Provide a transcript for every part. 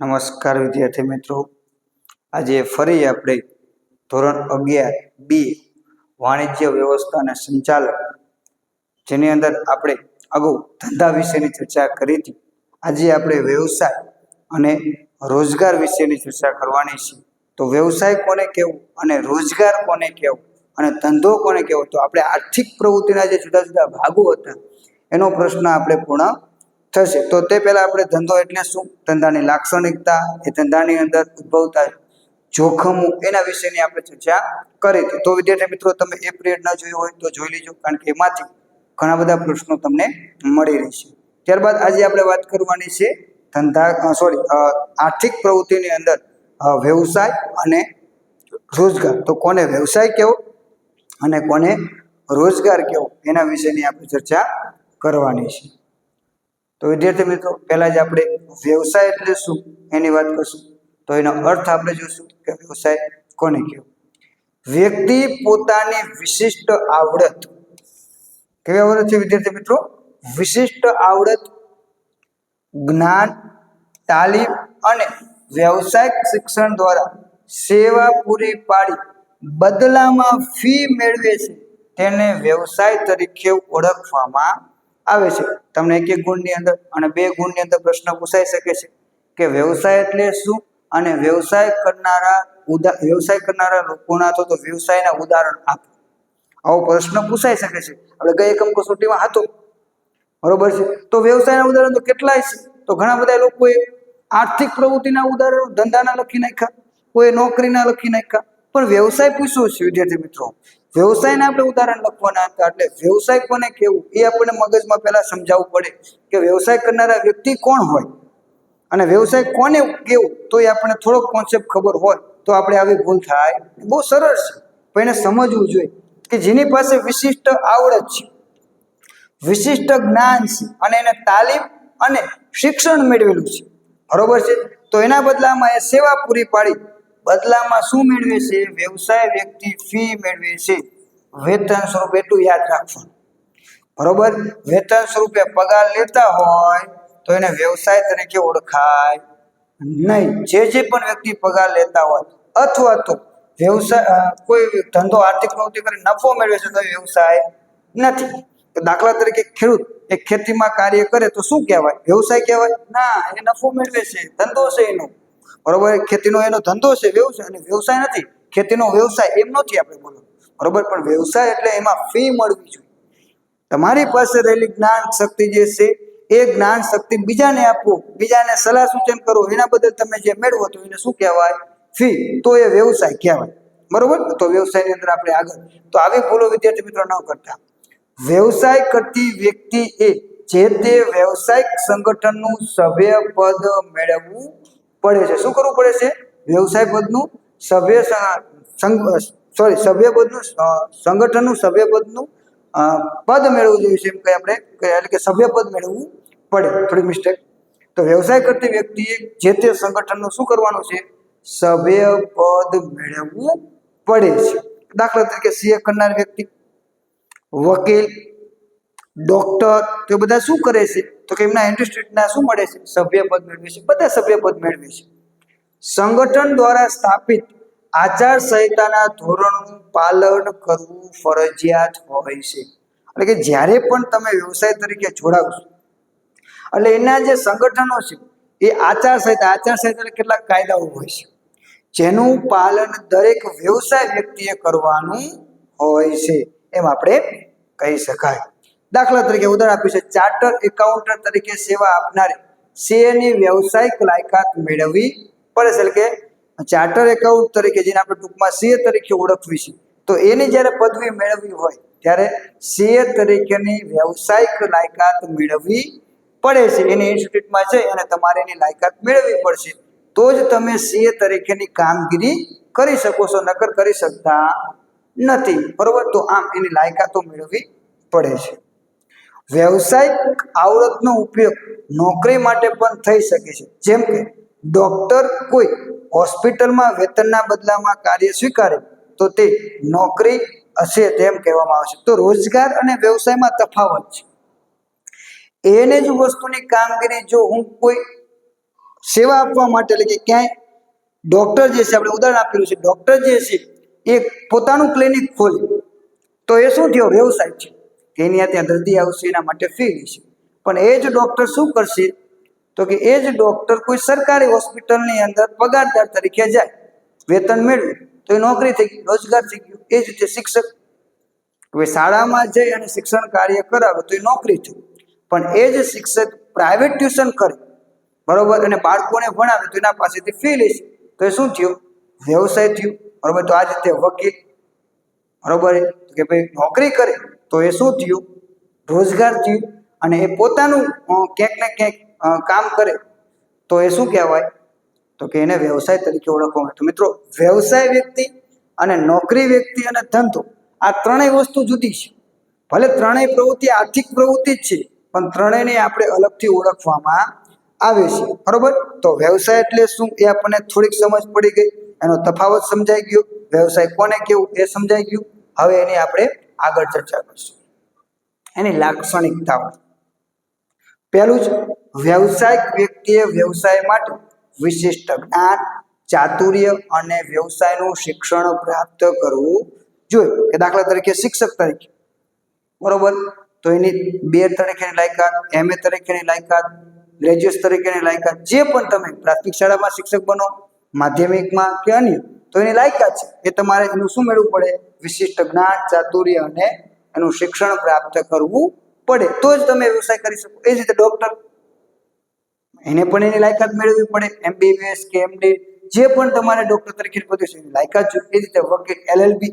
નમસ્કાર વિદ્યાર્થી મિત્રો. આજે ફરી આપણે ધોરણ અગિયાર બી વાણિજ્ય વ્યવસ્થા અને સંચાલન જેની અંદર આપણે અગાઉ ધંધા વિશેની ચર્ચા કરી હતી. આજે આપણે વ્યવસાય અને રોજગાર વિશેની ચર્ચા કરવાની છે. તો વ્યવસાય કોને કહેવું અને રોજગાર કોને કહેવું અને ધંધો કોને કહેવો? તો આપણે આર્થિક પ્રવૃત્તિના જે જુદા જુદા ભાગો હતા, એનો પ્રશ્ન આપણે પૂર્ણ થશે. તો તે પહેલાં આપણે ધંધો એટલે શું? ધંધાની લાક્ષણિકતા, એ ધંધાની અંદર ઉદ્ભવતા જોખમો, એના વિશેની આપણે ચર્ચા કરી હતી. તો વિદ્યાર્થી મિત્રો, તમે એ પિરિયડ ન જોયો હોય તો જોઈ લેજો, કારણ કે એમાંથી ઘણા બધા પ્રશ્નો તમને મળી રહેશે. ત્યારબાદ આજે આપણે વાત કરવાની છે ધંધા સોરી આર્થિક પ્રવૃત્તિની અંદર વ્યવસાય અને રોજગાર. તો કોને વ્યવસાય કેવો અને કોને રોજગાર કેવો? એના વિશેની આપણે ચર્ચા કરવાની છે. તો વિદ્યાર્થી મિત્રો, પહેલા જ આપણે વ્યવસાય એટલે શું એની વાત કરશું. તો એનો અર્થ આપણે જોશું કે વ્યવસાય કોને કહેવો વ્યક્તિ પોતાની વિશિષ્ટ આવડત. કેવી આવડત છે વિદ્યાર્થી મિત્રો? વિશિષ્ટ આવડત, જ્ઞાન, તાલીમ અને વ્યવસાયિક શિક્ષણ દ્વારા સેવા પૂરી પાડી બદલામાં ફી મેળવે છે. તેને વ્યવસાય તરીકે ઓળખવામાં આવે છે. તમને એક એક ગુણની અંદર અને બે ગુણની અંદર પ્રશ્ન પૂછાઈ શકે છે કે વ્યવસાય એટલે શું? અને વ્યવસાય કરનારા ઉદા, વ્યવસાય કરનારા લોકોના તો વ્યવસાયના ઉદાહરણ આપો. આવો પ્રશ્ન પૂછાઈ શકે છે. આપણે ગઈ એકમ કસોટીમાં હતો. બરોબર છે? તો વ્યવસાયના ઉદાહરણ તો કેટલાય છે? તો ઘણા બધા લોકોએ આર્થિક પ્રવૃત્તિના ઉદાહરણો ધંધાના લખી નાખ્યા, કોઈ નોકરીના લખી નાખ્યા. પણ વ્યવસાય પૂછ્યો છે, વિદ્યાર્થી મિત્રો. વ્યવસાયના આપણે ઉદાહરણ લખવાના હતા. એટલે વ્યવસાય કોને કેવું એ આપણને મગજમાં પહેલા સમજાવવું પડે કે વ્યવસાય કરનારા વ્યક્તિ કોણ હોય? અને વ્યવસાય કોને કેવું તો એ આપણને થોડોક કોન્સેપ્ટ ખબર હોય, તો આપણે આવી ભૂલ થાય. બહુ સરળ છે. પણ એને સમજવું જોઈએ કે જેની પાસે વિશિષ્ટ આવડત છે, વિશિષ્ટ જ્ઞાન છે, અને એને તાલીમ અને શિક્ષણ મેળવેલું છે. બરોબર છે? તો એના બદલામાં એ સેવા પૂરી પાડી બદલામાં શું મેળવે છે? વ્યવસાય વ્યક્તિ ફી મેળવે છે. વેતન સ્વરૂપે એટલું યાદ રાખશો બરોબર? વેતન સ્વરૂપે પગાર લેતા હોય તો એને વ્યવસાય તરીકે ઓળખાય નહીં. જે જે પણ વ્યક્તિ પગાર લેતા હોય અથવા તો વ્યવસાય કોઈ ધંધો, આર્થિક પ્રવૃત્તિ કરી નફો મેળવે છે તો વ્યવસાય નથી. દાખલા તરીકે ખેડૂત એ ખેતીમાં કાર્ય કરે તો શું કહેવાય? વ્યવસાય કહેવાય? ના, એ નફો મેળવે છે. ધંધો છે એનો. બરોબર? ખેતીનો એનો ધંધો છે, વ્યવસાય અને વ્યવસાય નથી, ખેતીનો વ્યવસાય એમ નથી આપણે બોલો બરોબર? પણ વ્યવસાય એટલે એમાં ફી મળવી જોઈએ. તમારી પાસે રહેલી જ્ઞાન શક્તિ જે છે, એ જ્ઞાન શક્તિ બીજાને આપો, બીજાને સલાહ સૂચન કરો, એના બદલ તમે જે મેળવો તો એને શું કહેવાય? ફી. તો એ વ્યવસાય કહેવાય. બરોબર? તો વ્યવસાયની અંદર આપણે આગળ. તો આવી ભૂલો વિદ્યાર્થી મિત્રો ન કરતા. વ્યવસાય કરતી વ્યક્તિ એ જે તે વ્યવસાયિક સંગઠનનું સભ્ય પદ મેળવવું પડે છે. શું કરવું પડે છે? વ્યવસાય પદનું સભ્ય સોરી સભ્ય પદનું સંગઠનનું સભ્ય પદનું પદ મેળવવું જોઈએ છે એમ કઈ આપણે. એટલે કે સભ્ય પદ મેળવવું પડે. થોડી મિસ્ટેક તો વ્યવસાય કરતી વ્યક્તિએ જે તે સંગઠનનું શું કરવાનું છે? સભ્ય પદ મેળવવું પડે છે. દાખલા તરીકે સીએ કરનાર વ્યક્તિ, વકીલ ડોક્ટર તો બધા શું કરે છે? તો કે એમના ઇન્ડસ્ટ્રીના શું મળે છે? સભ્ય પદ મેળવે છે. બધા સભ્ય પદ મેળવે છે. સંગઠન દ્વારા સ્થાપિત આચાર સંહિતાના ધોરણનું પાલન કરવું ફરજિયાત હોય છે. એટલે કે જ્યારે પણ તમે વ્યવસાય તરીકે જોડાવશો એટલે એના જે સંગઠનો છે, એ આચાર સંહિતા આચાર સંહિતા કેટલાક કાયદાઓ હોય છે. જેનું પાલન દરેક વ્યવસાય વ્યક્તિએ કરવાનું હોય છે. એમ આપણે કહી શકાય. દાખલા તરીકે ઉદાહરણ આપ્યું છે ચાર્ટર એકાઉન્ટન્ટ તરીકે સેવા આપનારે સીએની વ્યવસાયિક લાયકાત મેળવવી પડે છે. કે ચાર્ટર એકાઉન્ટ તરીકે જેને આપણે ટૂંકમાં સીએ તરીકે ઓળખવી છે. તો એની જ્યારે પદવી મેળવવી હોય, ત્યારે સીએ તરીકેની વ્યવસાયિક લાયકાત મેળવવી પડે છે. એની ઇન્સ્ટિટ્યૂટમાં છે અને તમારે એની લાયકાત મેળવવી પડશે. તો જ તમે સીએ તરીકેની કામગીરી કરી શકો છો, નકર કરી શકતા નથી. બરોબર? તો આમ એની લાયકાતો મેળવવી પડે છે. વ્યવસાયિક આવડતનો ઉપયોગ નોકરી માટે પણ થઈ શકે છે. જેમ કે ડોક્ટર કોઈ હોસ્પિટલમાં વેતનના બદલામાં કાર્ય સ્વીકારે, તો તે નોકરી હશે તેમ કહેવામાં આવે છે. તો રોજગાર અને વ્યવસાયમાં તફાવત છે. એને જ વસ્તુની કામગીરી જો હું કોઈ સેવા આપવા માટે, એટલે કે ક્યાંય ડોક્ટર જે છે, આપણે ઉદાહરણ આપેલું છે ડોક્ટર જે છે, એ પોતાનું ક્લિનિક ખોલે. તો એ શું થયો? વ્યવસાય છે. કે એની ત્યાં દર્દી આવશે, એના માટે ફી લેશે પણ એ જ ડૉક્ટર શું કરશે? તો કે એ જ ડોક્ટર કોઈ સરકારી હોસ્પિટલની અંદર પગારદાર તરીકે જાય, વેતન મેળવે, તો એ નોકરી થઈ ગઈ, રોજગાર થઈ ગયો, એ જ રીતે શિક્ષક. હવે શાળામાં જઈ અને શિક્ષણ કાર્ય કરાવે તો એ નોકરી થઈ પણ એ જ શિક્ષક પ્રાઇવેટ ટ્યુશન કરે, બરોબર? અને બાળકોને ભણાવે તો એના પાસેથી ફી લેશે. તો એ શું થયું? વ્યવસાય થયું. બરોબર? તો આ રીતે વકીલ, બરોબર? તો કે ભાઈ નોકરી કરે. તો એ શું થયું? રોજગાર થયું અને એ પોતાનું ક્યાંક ને ક્યાંક કામ કરે. તો એ શું કહેવાય? તો કે એને વ્યવસાય તરીકે ઓળખવામાં તો મિત્રો, વ્યવસાય વ્યક્તિ અને નોકરી વ્યક્તિ અને ધંધો, આ ત્રણેય વસ્તુ જુદી છે. ભલે ત્રણેય પ્રવૃત્તિ આર્થિક પ્રવૃત્તિ જ છે, પણ ત્રણેયને આપણે અલગથી ઓળખવામાં આવે છે. બરોબર? તો વ્યવસાય એટલે શું? એ આપણને થોડીક સમજ પડી ગઈ. એનો તફાવત સમજાઈ ગયો. વ્યવસાય કોને કેવું? એ સમજાઈ ગયું. હવે એની આપણે આગળ ચર્ચા કરશું. એની લાક્ષણિકતાઓ. પહેલું જ, વ્યવસાયિક વ્યક્તિએ વ્યવસાય માટે વિશિષ્ટ જ્ઞાન, ચાતુર્ય અને વ્યવસાયનું શિક્ષણ પ્રાપ્ત કરવું જોઈએ. કે દાખલા તરીકે શિક્ષક તરીકે. બરોબર? તો એની બે તરીકેની લાયકાત, એમ એ તરીકેની લાયકાત, ગ્રેજ્યુએટ તરીકેની લાયકાત, જે પણ તમે પ્રાથમિક શાળામાં શિક્ષક બનો, માધ્યમિકમાં કે અન્ય, તો એની લાયકાત છે. એ તમારે એનું શું મેળવવું પડે? વિશિષ્ટ જ્ઞાન, ચાતુર્ય અને એનું શિક્ષણ પ્રાપ્ત કરવું પડે. તો જ તમે વ્યવસાય કરી શકો. એ જ રીતે ડોક્ટર એને પણ એની લાયકાત મેળવવી પડે. એમબીબીએસ કે એમડી જે પણ તમારે ડોક્ટર તરીકે પદ્યું છે, એની લાયકાત જોઈએ એ રીતે વકીલ એલએલબી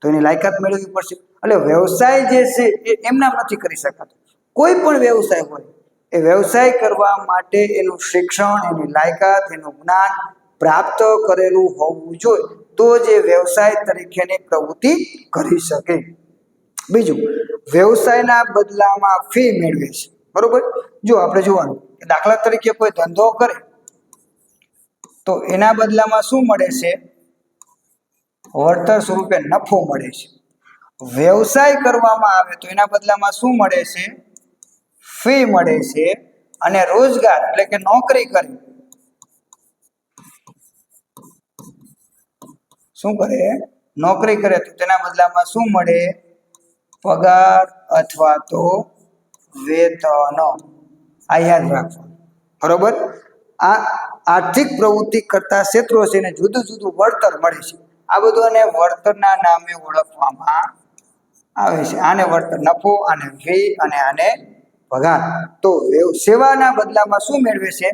તો એની લાયકાત મેળવવી પડશે. એટલે વ્યવસાય જે છે, એ એમના નથી કરી શકાતો. કોઈ પણ વ્યવસાય હોય, એ વ્યવસાય કરવા માટે એનું શિક્ષણ, એની લાયકાત, એનું જ્ઞાન પ્રાપ્ત કરેલું હોવું જોઈએ. તો જ વ્યવસાય તરીકેની પ્રવૃત્તિ કરી શકે. બીજું, વ્યવસાયના બદલામાં ફી મેળવે છે. બરોબર? જો આપણે જોવાનું દાખલા તરીકે કોઈ ધંધો કરે, તો એના બદલામાં શું મળે છે? વળતર સ્વરૂપે નફો મળે છે. વ્યવસાય કરવામાં આવે તો એના બદલામાં શું મળે છે? ફી મળે છે. અને રોજગાર, એટલે કે નોકરી કરી. શું કરે? નોકરી કરે તો તેના બદલામાં શું મળે? પગાર અથવા તો વેતન. આ યાદ રાખવું બરોબર? આ આર્થિક પ્રવૃત્તિ કરતા ક્ષેત્રો છે એને જુદું જુદું વળતર મળે છે. આ બધું એને વળતરના નામે ઓળખવામાં આવે છે. આને વળતર નફો, આને ફી અને આને પગાર. તો સેવાના બદલામાં શું મેળવે છે?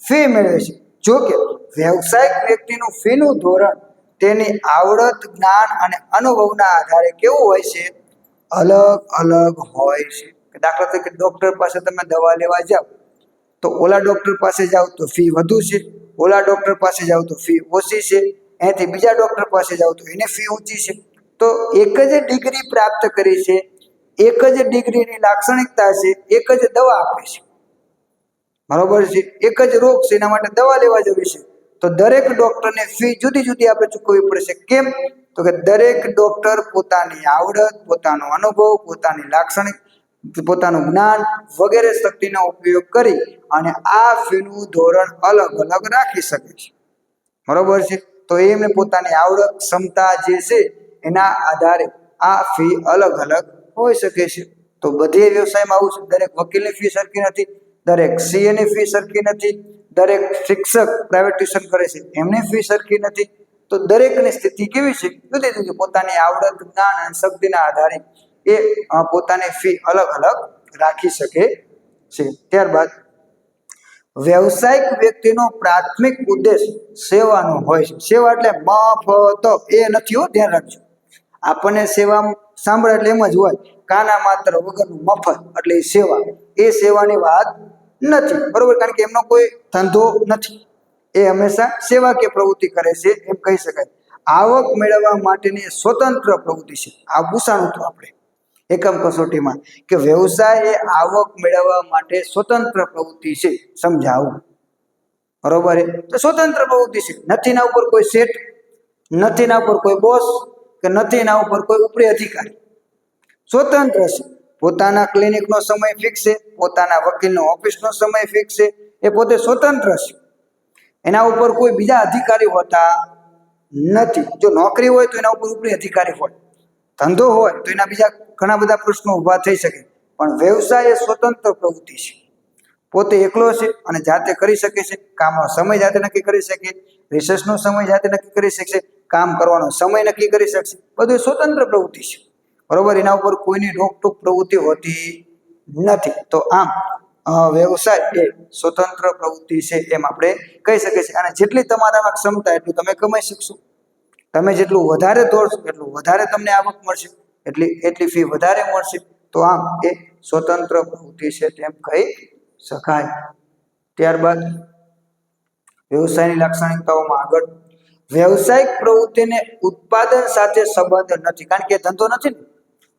ફી મેળવે છે. જો કે વ્યવસાયિક વ્યક્તિનું ફીનું ધોરણ તેની આવડત, જ્ઞાન અને અનુભવના આધારે કેવું હોય છે? અલગ અલગ હોય છે. દાખલા તરીકે ડોક્ટર પાસે તમે દવા લેવા જાઓ, તો ઓલા ડોક્ટર પાસે જાઓ તો ફી વધુ છે. ઓલા ડોક્ટર પાસે જાઓ તો ફી ઓછી છે. એથી બીજા ડોક્ટર પાસે જાઓ તો એની ફી ઊંચી છે. તો એક જ ડિગ્રી પ્રાપ્ત કરી છે, એક જ ડિગ્રીની લાક્ષણિકતા છે, એક જ દવા આપે છે. બરોબર છે? એક જ રોગ છે, એના માટે દવા લેવા જવી છે. તો દરેક ડોક્ટરને ફી જુદી જુદી આપણે ચૂકવવી પડશે. કેમ? તો કે દરેક ડોક્ટર પોતાની આવડત, પોતાનો અનુભવ, પોતાની લાક્ષણિક, પોતાનું જ્ઞાન વગેરે શક્તિનો ઉપયોગ કરી અને આ ફીનું ધોરણ અલગ અલગ રાખી શકે છે. બરોબર છે? તો એમને પોતાની આવડત, ક્ષમતા જે છે, એના આધારે આ ફી અલગ અલગ હોઈ શકે છે. તો બધે વ્યવસાયમાં આવું છે. દરેક વકીલની ફી સરખી નથી, દરેક સીએની ફી સરખી નથી દરેક શિક્ષક પ્રાઇવેટ ટ્યુશન કરે છે, એમની ફી સરખી નથી. તો દરેકની સ્થિતિ કેવી છે? જુદી જુદી પોતાની આવડત, જ્ઞાન અને શક્તિના આધારે એ પોતાની ફી અલગ અલગ રાખી શકે છે. ત્યારબાદ, વ્યવસાયિક વ્યક્તિનો પ્રાથમિક ઉદ્દેશ સેવાનો હોય છે. સેવા એટલે મફત, એ નથી હો, ધ્યાન રાખજો. આપણને સેવા સાંભળે એટલે એમ જ હોય, કાના માત્ર વગરનું મફત, એટલે સેવા. એ સેવાની વાત નથી. બરોબર? કારણ કે એમનો કોઈ ધંધો નથી. એ હંમેશા સેવાકીય પ્રવૃત્તિ કરે છે એમ કહી શકાય. આવક મેળવવા માટેની સ્વતંત્ર પ્રવૃત્તિ છે. આ પૂછાણું હતું આપણે. એકમ કસોટીમાં કે વ્યવસાય એ આવક મેળવવા માટે સ્વતંત્ર પ્રવૃત્તિ છે. સમજાવું? બરોબર? તો સ્વતંત્ર પ્રવૃત્તિ છે. નથી ના ઉપર કોઈ સેટ નથી ના ઉપર કોઈ બોસ, કે નથી ના ઉપર કોઈ ઉપરી અધિકારી. સ્વતંત્ર છે. પોતાના ક્લિનિકનો સમય ફિક્સ છે, પોતાના વકીલનો ઓફિસનો સમય ફિક્સ છે, એ પોતે સ્વતંત્ર છે. એના ઉપર કોઈ બીજા અધિકારી હોતા નથી. જો નોકરી હોય તો એના ઉપર ઉપરી અધિકારી હોય. ધંધો હોય તો એના બીજા ઘણા બધા પ્રશ્નો ઊભા થઈ શકે. પણ વ્યવસાય એ સ્વતંત્ર પ્રવૃત્તિ છે. પોતે એકલો છે અને જાતે કરી શકે છે. કામનો સમય જાતે નક્કી કરી શકે. રિસર્ચનો સમય જાતે નક્કી કરી શકશે. કામ કરવાનો સમય નક્કી કરી શકશે. બધું સ્વતંત્ર પ્રવૃત્તિ છે. બરોબર? એના ઉપર કોઈની રોકટોક પ્રવૃત્તિ હોતી નથી. તો આમ વ્યવસાય એ સ્વતંત્ર પ્રવૃત્તિ છે એમ આપણે કહી શકીએ છીએ. અને જેટલી તમારામાં ક્ષમતા એટલું તમે કમાઈ શકશો. તમે જેટલું વધારે દોડશો એટલું વધારે તમને આવક મળશે. એટલી એટલી ફી વધારે મળશે. તો આમ એ સ્વતંત્ર પ્રવૃત્તિ છે તેમ કહી શકાય. ત્યારબાદ, વ્યવસાયની લાક્ષણિકતાઓમાં આગળ. વ્યવસાયિક પ્રવૃત્તિને ઉત્પાદન સાથે સંબંધ નથી. કારણ કે ધંધો નથી ને?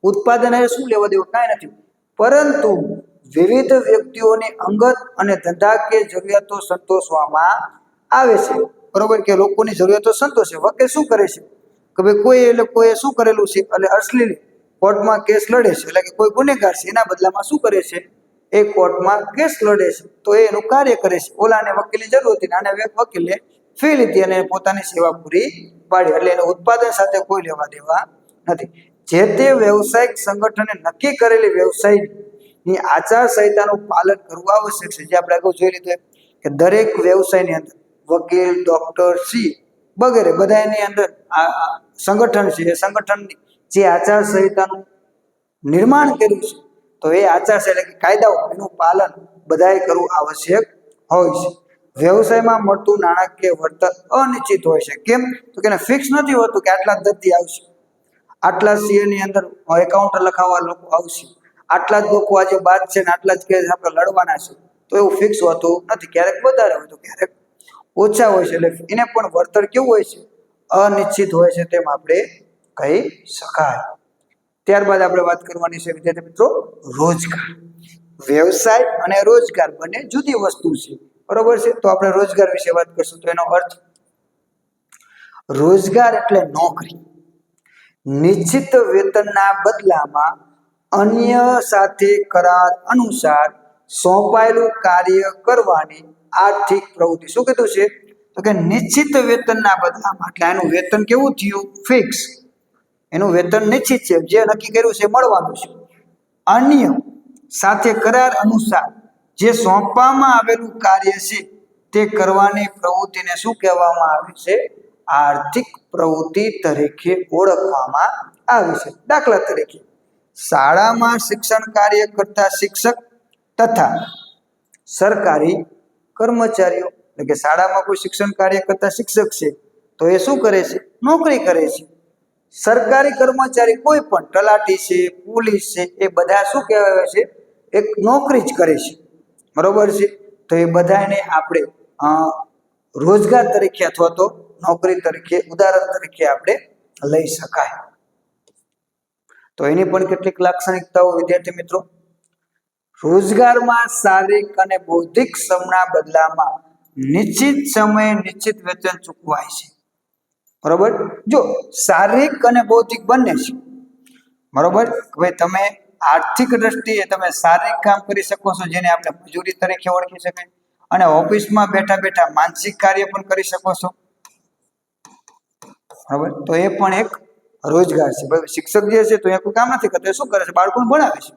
ઉત્પાદન શું લેવા દેવું કાંઈ નથી. પરંતુ વિવિધ વ્યક્તિઓની અંગત અને ધંધાકીય જરૂરિયાતો સંતોષવામાં આવે છે. બરોબર કે લોકોની જરૂરિયાતો સંતોષે. વકીલ શું કરે છે? કે ભાઈ કોઈ એટલે કોઈએ શું કરેલું છે? એટલે અસલી કોર્ટમાં કેસ લડે છે. એટલે કે કોઈ ગુનેગાર છે. એના બદલામાં શું કરે છે? એ કોર્ટમાં કેસ લડે છે. તો એ એનું કાર્ય કરે છે. ઓલાને વકીલની જરૂર હતી આને વકીલે ફી લીધી અને પોતાની સેવા પૂરી પાડી. એટલે એને ઉત્પાદન સાથે કોઈ લેવા દેવા નથી. જે તે વ્યવસાયિક સંગઠને નક્કી કરેલી વ્યવસાયની આચાર સંહિતાનું પાલન કરવું આવશ્યક છે. જે આપણે અગાઉ જોઈ લીધું કે દરેક વ્યવસાયની અંદર વકીલ ડોક્ટર સી વગેરે બધા એની અંદર સંગઠન છે. એ સંગઠનની જે આચાર સંહિતાનું નિર્માણ કર્યું છે, તો એ આચાર એટલે કે કાયદાઓ એનું પાલન બધાએ કરવું આવશ્યક હોય છે. વ્યવસાયમાં મળતું નાણાકીય વળતર અનિશ્ચિત હોય છે. કેમ? તો કે ફિક્સ નથી હોતું કે આટલા દર્દી આવશે. આટલા CA ની અંદર એકાઉન્ટ લખાવવા લોકો આવશે. આટલા જ લોકો આજે બાદ છે ને આટલા જ કેસ આપણે લડવાના છે. તો એવું ફિક્સ હોતું નથી. ક્યારેક વધારે હોય તો ક્યારેક ઓછા હોય છે. એટલે એને પણ વળતર કેવું હોય છે? અનિશ્ચિત હોય છે તેમ આપણે કહી શકાય. ત્યારબાદ આપણે વાત કરવાની છે, વિદ્યાર્થી મિત્રો, રોજગાર. વ્યવસાય અને રોજગાર બંને જુદી વસ્તુ છે. બરોબર છે? તો આપણે રોજગાર વિશે વાત કરશું. તો એનો અર્થ, રોજગાર એટલે નોકરી. નિશ્ચિત વેતનના બદલામાં અન્ય સાથે કરાર અનુસાર સોંપાયેલું કાર્ય કરવાની આર્થિક પ્રવૃત્તિ. શું કીધું છે? તો કે નિશ્ચિત વેતનના બદલામાં, એટલે એનું વેતન કેવું થયું? ફિક્સ એનું વેતન નિશ્ચિત છે. જે નક્કી કર્યું છે મળવાનું છે. અન્ય સાથે કરાર અનુસાર જે સોંપવામાં આવેલું કાર્ય છે તે કરવાની પ્રવૃત્તિને શું કહેવામાં આવે છે? આર્થિક પ્રવૃત્તિ તરીકે ઓળખવામાં આવે છે. દાખલા તરીકે, શાળામાં શિક્ષણ કાર્ય કરતા શિક્ષક તથા સરકારી કર્મચારીઓ, એટલે કે શાળામાં કોઈ શિક્ષણ કાર્ય કરતા શિક્ષક છે, તો એ શું કરે છે? નોકરી કરે છે. સરકારી કર્મચારી કોઈ પણ, તલાટી છે, પોલીસ છે, એ બધા શું કહેવાય છે? એક નોકરી જ કરે છે. બરોબર છે? તો એ બધાને આપણે રોજગાર તરીકે અથવા તો નોકરી તરીકે, ઉદાહરણ તરીકે આપણે લઈ શકાય. તો એની પણ કેટલીક લાક્ષણિકતાઓ, વિદ્યાર્થી મિત્રો. રોજગારમાં શારીરિક અને બૌદ્ધિક શ્રમના બદલામાં નિશ્ચિત સમયે નિશ્ચિત વેતન ચૂકવાય છે. બરોબર? જો શારીરિક અને બૌદ્ધિક બંને છે. બરોબર? હવે તમે આર્થિક દ્રષ્ટિએ તમે શારીરિક કામ કરી શકો છો, જેને આપણે મજૂરી તરીકે ઓળખી શકાય. અને ઓફિસમાં બેઠા બેઠા માનસિક કાર્ય પણ કરી શકો છો. બરોબર? તો એ પણ એક રોજગાર છે. ભાઈ શિક્ષક જે છે તો એ કોઈ કામ નથી કરતો. શું કરે છે? બાળકોને ભણાવે છે.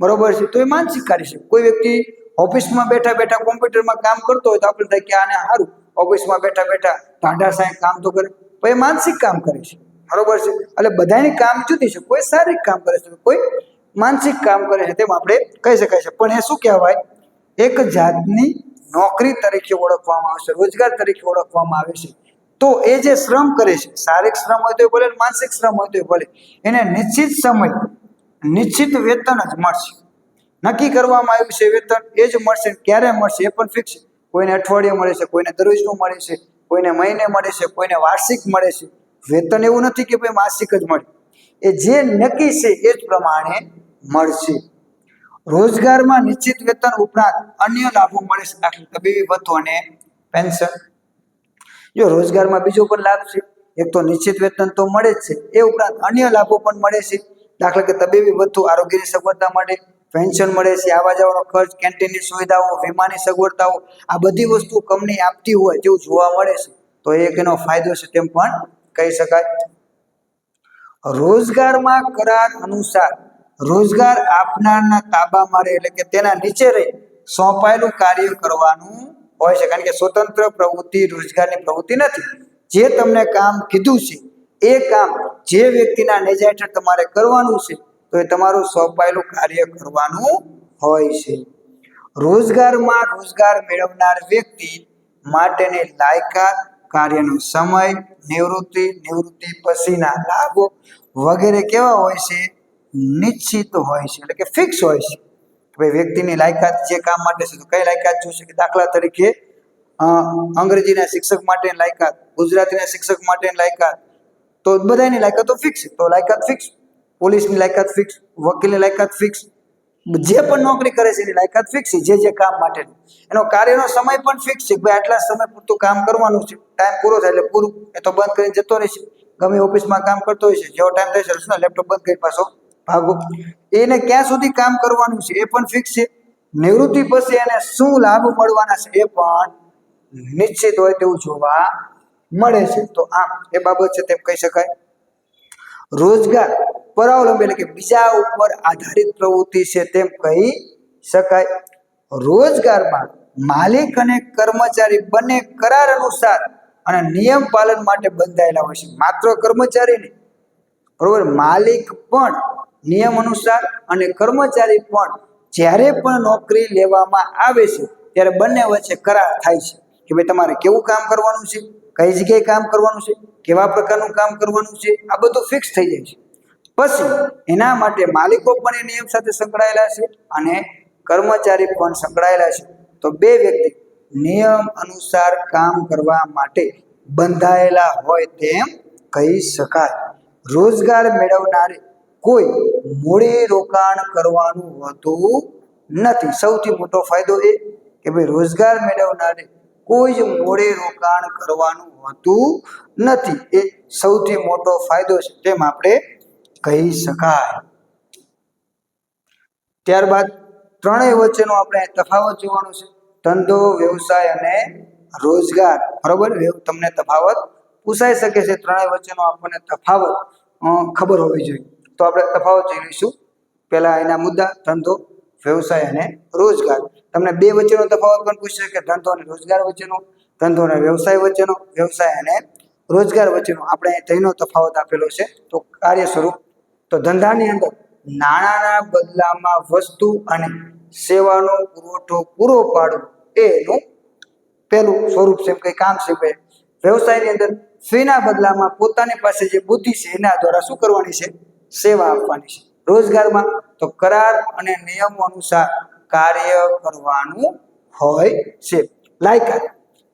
બરોબર છે? તો એ માનસિક કાર્ય છે. કોઈ વ્યક્તિ ઓફિસમાં બેઠા બેઠા કોમ્પ્યુટરમાં કામ કરતો હોય તો આપણે થાય કે આને સારું. ઓફિસમાં બેઠા બેઠા ટાઢા સાહેબ કામ તો કરે. તો એ માનસિક કામ કરે છે. બરોબર છે? એટલે બધાની કામ જુદી છે. કોઈ શારીરિક કામ કરે છે, કોઈ માનસિક કામ કરે છે તેમ આપણે કહી શકાય છે. પણ એ શું કહેવાય? એક જાતની નોકરી તરીકે ઓળખવામાં આવે છે. રોજગાર તરીકે ઓળખવામાં આવે છે. તો એ જે શ્રમ કરે છે, શારીરિક શ્રમ હોય તો ભલે માનસિક શ્રમ હોય તો ભલે, એને નિશ્ચિત સમય, નિશ્ચિત વેતન જ મળશે. નક્કી કરવામાં આવ્યું છે વેતન એ જ મળશે ક્યારે મળશે એ પણ ફિક્સ કોઈને અઠવાડિયે મળે છે, કોઈને દરરોજનું મળે છે, કોઈને મહિને મળે છે, કોઈને વાર્ષિક મળે છે. વેતન એવું નથી કે ભાઈ માસિક જ મળે. એ જે નક્કી છે એ જ પ્રમાણે મળશે. રોજગારમાં નિશ્ચિત વેતન ઉપરાંત અન્ય લાભો મળે છે. દાખલા તબીબી ભથ્થો અને પેન્શન. જો રોજગારમાં બીજો પણ લાભ છે, એક તો નિશ્ચિત વેતન તો મળે જ છે, એ ઉપરાંત અન્ય લાભો પણ મળે છે. દાખલા કે તબીબી ભથ્થું, આરોગ્યની સગવડતા માટે પેન્શન મળે છે આવા જવાનો ખર્ચ, કેન્ટીનની સુવિધાઓ, વીમાની સગવડતાઓ, આ બધી વસ્તુ કંપની આપતી હોય તેવું જોવા મળે છે. તો એક એનો ફાયદો છે તેમ પણ કહી શકાય. રોજગારમાં કરાર અનુસાર, રોજગાર આપનારના તાબામાં રહે એટલે કે તેના નીચે રહી, સોંપાયેલું કાર્ય કરવાનું હોય છે. કારણ કે સ્વતંત્ર પ્રવૃત્તિ, રોજગારની પ્રવૃત્તિ નથી. જે તમને કામ કીધું છે, એ કામ જે વ્યક્તિના નેજા હેઠળ તમારે કરવાનું છે, તો એ તમારું સોંપાયેલું કાર્ય કરવાનું હોય છે. રોજગારમાં રોજગાર મેળવનાર વ્યક્તિ માટેની લાયકાત કાર્યનો સમય, નિવૃત્તિ નિવૃત્તિ પછીના લાભો વગેરે કેવા હોય છે? નિશ્ચિત હોય છે. એટલે કે ફિક્સ હોય છે. કે ભાઈ વ્યક્તિની લાયકાત જે કામ માટે છે, તો કઈ લાયકાત જોશે? કે દાખલા તરીકે અંગ્રેજીના શિક્ષક માટેની લાયકાત, ગુજરાતીના શિક્ષક માટેની લાયકાત, તો બધાની લાયકાતો ફિક્સ તો લાયકાત ફિક્સ પોલીસની લાયકાત ફિક્સ વકીલની લાયકાત ફિક્સ જે પણ નોકરી કરે છે એની લાયકાત ફિક્સ છે, જે જે કામ માટે એનો કાર્યનો સમય પણ ફિક્સ છે ભાઈ આટલા સમય પૂરતું કામ કરવાનું છે. ટાઈમ પૂરો થાય એટલે પૂરું, એ તો બંધ કરીને જતો રહેશે. ગમે ઓફિસમાં કામ કરતો હોય છે, જેવો ટાઈમ થશે લેપટોપ બંધ કરી પાછો ભાગો. એને ક્યાં સુધી કામ કરવાનું છે એ પણ ફિક્સ છે. નિવૃત્તિ પછી એને શું લાભ મળવાના છે એ પણ નિશ્ચિત હોય તેવું જોવા મળે છે. તો આમ એ બાબત છે તેમ કહી શકાય. રોજગાર પરાવલંબી એટલે કે બીજા ઉપર આધારિત પ્રવૃત્તિ છે તેમ કહી શકાય. રોજગારમાં માલિક અને કર્મચારી બંને કરાર અનુસાર અને નિયમ પાલન માટે બંધાયેલા હોય છે. માત્ર કર્મચારી નહીં બરોબર, માલિક પણ નિયમ અનુસાર અને કર્મચારી પણ જ્યારે પણ નોકરી લેવામાં આવે છે, ત્યારે બંને વચ્ચે કરાર થાય છે કે ભાઈ તમારે કેવું કામ કરવાનું છે, કઈ જગ્યાએ કામ કરવાનું છે, કેવા પ્રકારનું કામ કરવાનું છે, આ બધું ફિક્સ થઈ જાય છે. પછી એના માટે માલિકો પણ એ નિયમ સાથે સંકળાયેલા છે અને કર્મચારી પણ સંકળાયેલા છે. તો બે વ્યક્તિ નિયમ અનુસાર કામ કરવા માટે બંધાયેલા હોય તેમ કહી શકાય. રોજગાર મેળવનારે કોઈ મૂડી રોકાણ કરવાનું હોતું નથી. સૌથી મોટો ફાયદો એ કે ભાઈ રોજગાર મેળવનારે કોઈ જ મૂડી રોકાણ કરવાનું હોતું નથી. એ સૌથી મોટો ફાયદો છે તેમ આપણે કહી શકાય. ત્યારબાદ ત્રણેય વચ્ચેનો આપણે તફાવત જોવાનો છે. ધંધો, વ્યવસાય અને રોજગાર. બરોબર? તમને તફાવત પૂછાઈ શકે છે. ત્રણેય વચ્ચેનો આપણને તફાવત ખબર હોવી જોઈએ. તો આપણે તફાવત જોઈ લઈશું. પહેલા એના મુદ્દા, ધંધો, વ્યવસાય અને રોજગાર. તમને બે વચ્ચેનો તફાવત પણ પૂછશે કે ધંધો અને રોજગાર વચ્ચેનો, ધંધો અને વ્યવસાય વચ્ચેનો, વ્યવસાય અને રોજગાર વચ્ચેનો. આપણે તેનો તફાવત આપેલો છે. તો કાર્ય સ્વરૂપ, તો ધંધાની અંદર નાણાંના બદલામાં વસ્તુ અને સેવાનો પુરવઠો પૂરો પાડવો એનું પહેલું સ્વરૂપ છે, એમ કંઈ કામ છે ભાઈ વ્યવસાયની અંદર ફીના બદલામાં પોતાની પાસે જે બુદ્ધિ છે, એના દ્વારા શું કરવાની છે? સેવા આપવાની છે. રોજગારમાં તો કરાર અને નિયમો અનુસાર કાર્ય કરવાનું હોય છે. લાયકાત.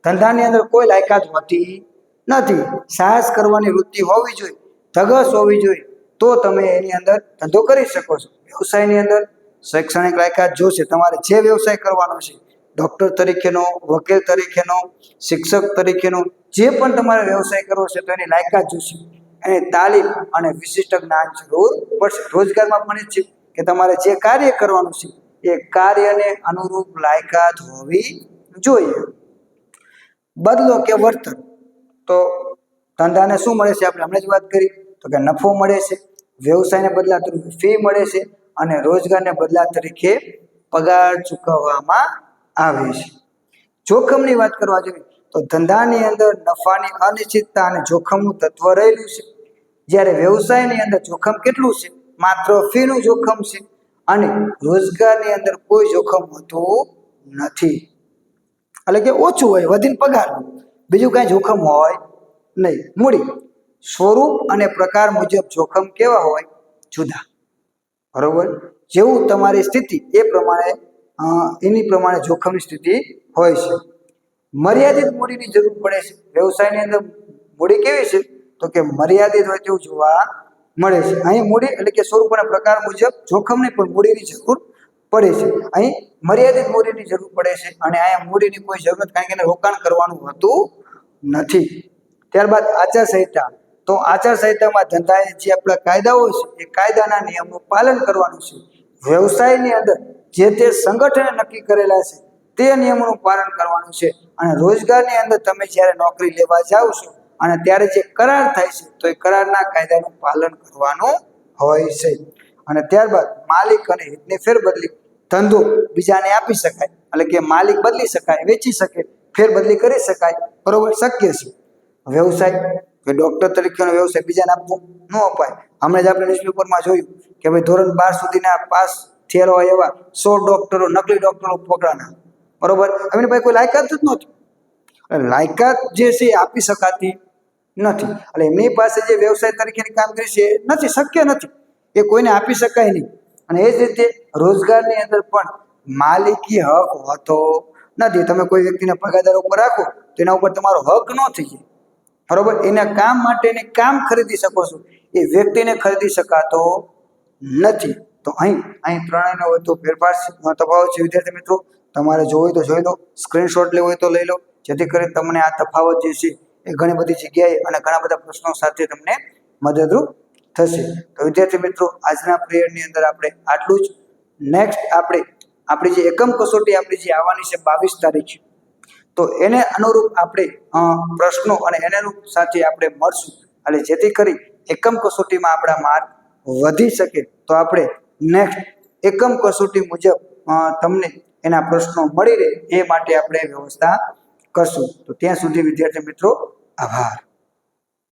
ધંધાની અંદર કોઈ લાયકાત હોતી નથી. સાહસ કરવાની વૃત્તિ હોવી જોઈએ. ધગસ હોવી જોઈએ. તો તમે એની અંદર ધંધો કરી શકો છો. વ્યવસાયની અંદર શૈક્ષણિક લાયકાત જોશે. તમારે જે વ્યવસાય કરવાનો છે, ડૉક્ટર તરીકેનો, વકીલ તરીકેનો, શિક્ષક તરીકેનો, જે પણ તમારે વ્યવસાય કરવો છે તો એની લાયકાત જોશે. એની તાલીમ અને વિશિષ્ટ જ્ઞાન જરૂર પડશે. રોજગારમાં પણ છે કે તમારે જે કાર્ય કરવાનું છે, એ કાર્યને અનુરૂપ લાયકાત હોવી જોઈએ. બદલો કે વર્તન? તો ધંધાને શું મળે છે? આપણે હમણાં જ વાત કરી. તો કે નફો મળે છે, વ્યવસાયને બદલા તરીકે ફી મળે છે અને રોજગારને બદલા તરીકે પગાર ચૂકવવામાં આવે છે. જોખમની વાત કરવા જોઈએ તો ધંધાની અંદર નફાની અનિશ્ચિતતા અને જોખમનું તત્વ રહેલું છે. જ્યારે વ્યવસાયની અંદર જોખમ કેટલું છે? માત્ર ફીનું જોખમ છે. અને રોજગારની અંદર કોઈ જોખમ હોતું નથી. એટલે કે ઓછું હોય, વધીને પગાર. બીજું કાંઈ જોખમ હોય નહીં. મૂડી. સ્વરૂપ અને પ્રકાર મુજબ જોખમ કેવા હોય? જુદા. બરોબર? જેવું તમારી સ્થિતિ એ પ્રમાણે એની પ્રમાણે જોખમની સ્થિતિ હોય છે. મર્યાદિત મૂડીની જરૂર પડે છે. વ્યવસાયની અંદર મૂડી કેવી છે? તો કે મર્યાદિત હોય તેવું જોવા મળે છે. અહીં મૂડી એટલે કે સ્વરૂપ અને પ્રકાર મુજબ જોખમની પણ મૂડીની જરૂર પડે છે. અહીં મર્યાદિત મૂડીની જરૂર પડે છે અને અહીંયા મૂડીની કોઈ જરૂર નથી કારણ કે રોકાણ કરવાનું હોતું નથી. ત્યારબાદ આચાર સંહિતા તો આચાર સંહિતામાં ધંધાએ જે આપણા કાયદાઓ છે, એ કાયદાના નિયમનું પાલન કરવાનું છે. વ્યવસાયની અંદર જે તે સંગઠને નક્કી કરેલા છે તે નિયમોનું પાલન કરવાનું છે. અને રોજગારની અંદર તમે જ્યારે નોકરી લેવા જાઓ છો અને ત્યારે જે કરાર થાય છે, તો એ કરારના કાયદાનું પાલન કરવાનું હોય છે. અને ત્યારબાદ માલિક અને હિતની ફેરબદલી ધંધો બીજાને આપી શકાય એટલે કે માલિક બદલી શકાય, વેચી શકે, ફેરબદલી કરી શકાય, બરોબર, શક્ય છે. વ્યવસાય કે ડૉક્ટર તરીકેનો વ્યવસાય બીજાને આપવો ન અપાય. હમણાં જ આપણે ન્યૂઝપેપરમાં જોયું કે ભાઈ ધોરણ બાર સુધીના પાસ થયેલા હોય એવા સો ડોક્ટરો નકલી ડોક્ટરો પકડાના. બરોબર? એમની પાસે કોઈ લાયકાત જ નહોતી. લાયકાત જે છે એ આપી શકાતી નથી. એટલે એમની પાસે જે વ્યવસાય તરીકેની કામગીરી છે એ નથી, શક્ય નથી. એ કોઈને આપી શકાય નહીં. અને એ જ રીતે રોજગારની અંદર પણ માલિકી હક હોતો નથી. તમે કોઈ વ્યક્તિને પગાદાર ઉપર રાખો, તો એના ઉપર તમારો હક ન થઈ જાય. બરોબર? એના કામ માટે કામ ખરીદી શકો છો. એ વ્યક્તિને ખરીદી શકાતો નથી. તો અહીં અહીં ત્રણેયનો તો ફેરફાર તફાવત છે, વિદ્યાર્થી મિત્રો, તમારે જોવું હોય તો જોઈ લો. સ્ક્રીનશોટ લેવો હોય તો લઈ લો. જેથી કરી તમને આ તફાવત જે છે એ ઘણી બધી જગ્યાએ અને ઘણા બધા પ્રશ્નો સાથે તમને મદદરૂપ થશે. તો વિદ્યાર્થી મિત્રો, આજના પિરિયડની અંદર આપણે આટલું જ. નેક્સ્ટ આપણે, આપણી જે એકમ કસોટી આપણી જે આવવાની છે બાવીસ તારીખ. તો એને અનુરૂપ આપણે પ્રશ્નો અને એને સાથે આપણે મળશું. એટલે જેથી કરી એકમ કસોટીમાં આપણા માર્ક વધી શકે. તો આપણે નેક્સ્ટ એકમ કસોટી મુજબ તમને એના પ્રશ્નો મળી રહે, એ માટે આપણે વ્યવસ્થા કરશું. તો ત્યાં સુધી વિદ્યાર્થી મિત્રો, આભાર.